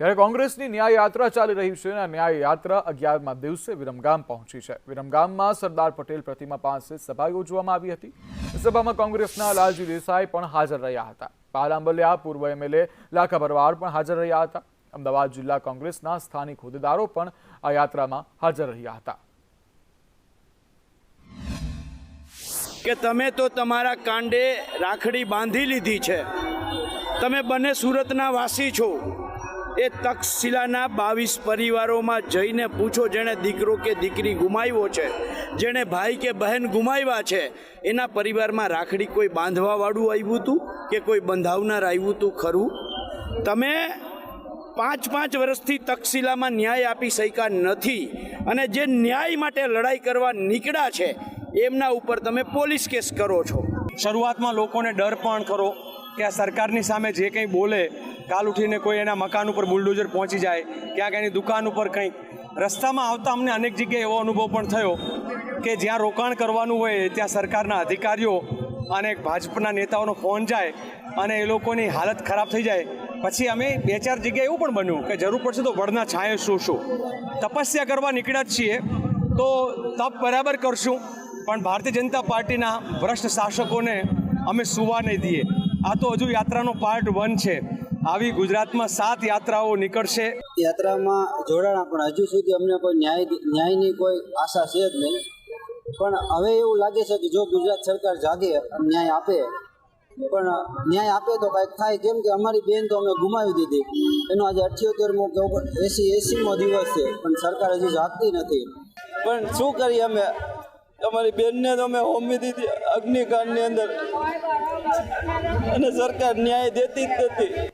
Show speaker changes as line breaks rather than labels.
ત્યારે કોંગ્રેસની ન્યાય યાત્રા ચાલી રહી છે અને ન્યાય યાત્રા અગિયારમાં દિવસે વિરમગામ પહોંચી છે. વિરમગામમાં સરદાર પટેલ પ્રતિમા પાસે સભા યોજવામાં આવી હતી. સભામાં કોંગ્રેસના લાલજી દેસાઈ પણ હાજર રહ્યા હતા. પાલાંબલિયા પૂર્વ એમએલએ લાખા ભરવાડ પણ હાજર રહ્યા હતા. અમદાવાદ જિલ્લા કોંગ્રેસના સ્થાનિક હોદ્દેદારો પણ આ યાત્રામાં હાજર રહ્યા હતા.
કે તમે તો તમારા કાંડે રાખડી બાંધી લીધી છે. તમે બંને સુરતના વાસી છો. એ તક્ષશિલાના બાવીસ પરિવારોમાં જઈને પૂછો, જેણે દીકરો કે દીકરી ગુમાવ્યો છે, જેણે ભાઈ કે બહેન ગુમાવ્યા છે, એના પરિવારમાં રાખડી કોઈ બાંધવાવાળું આવ્યું હતું કે કોઈ બંધાવનાર આવ્યું હતું ખરું? તમે પાંચ પાંચ વર્ષથી તક્ષશિલામાં ન્યાય આપી શક્યા નથી અને જે ન્યાય માટે લડાઈ કરવા નીકળ્યા છે, એમના ઉપર તમે પોલીસ કેસ કરો છો.
શરૂઆતમાં લોકોને ડર પણ કરો કે આ સરકારની સામે જે કંઈ બોલે કાલ ઉઠીને કોઈ એના મકાન ઉપર બુલડોઝર પહોંચી જાય, ક્યાંક એની દુકાન ઉપર કંઈક. રસ્તામાં આવતા અમને અનેક જગ્યાએ એવો અનુભવ પણ થયો કે જ્યાં રોકાણ કરવાનું હોય ત્યાં સરકારના અધિકારીઓ અને ભાજપના નેતાઓનો ફોન જાય અને એ લોકોની હાલત ખરાબ થઈ જાય. પછી અમે બે ચાર જગ્યાએ એવું પણ બન્યું કે જરૂર પડશે તો વડના છાંયે શું તપસ્યા કરવા નીકળ્યા જ છીએ, તો તપ બરાબર કરશું, પણ ભારતીય જનતા પાર્ટીના ભ્રષ્ટ શાસકોને અમે સુવા નહીં દઈએ. આ તો હજુ યાત્રાનો પાર્ટ વન છે. આવી ગુજરાતમાં સાત યાત્રાઓ નીકળશે.
યાત્રામાં જોડાણા પણ હજુ સુધી અમને કોઈ ન્યાય ન્યાયની કોઈ આશા છે જ નહીં. પણ હવે એવું લાગે છે કે જો ગુજરાત સરકાર જાગે ન્યાય આપે, પણ ન્યાય આપે તો કાંઈક થાય. કેમ કે અમારી બેન તો અમે ગુમાવી દીધી. એનો આજે અઠ્યોતેરમો કે એસી, એસીમો દિવસ છે, પણ સરકાર હજી જાગતી નથી. પણ શું કરીએ અમે? અમારી બેનને તો અમે હોમી દીધી અગ્નિકાંડની અંદર. અને સરકાર ન્યાય દેતી જ નથી.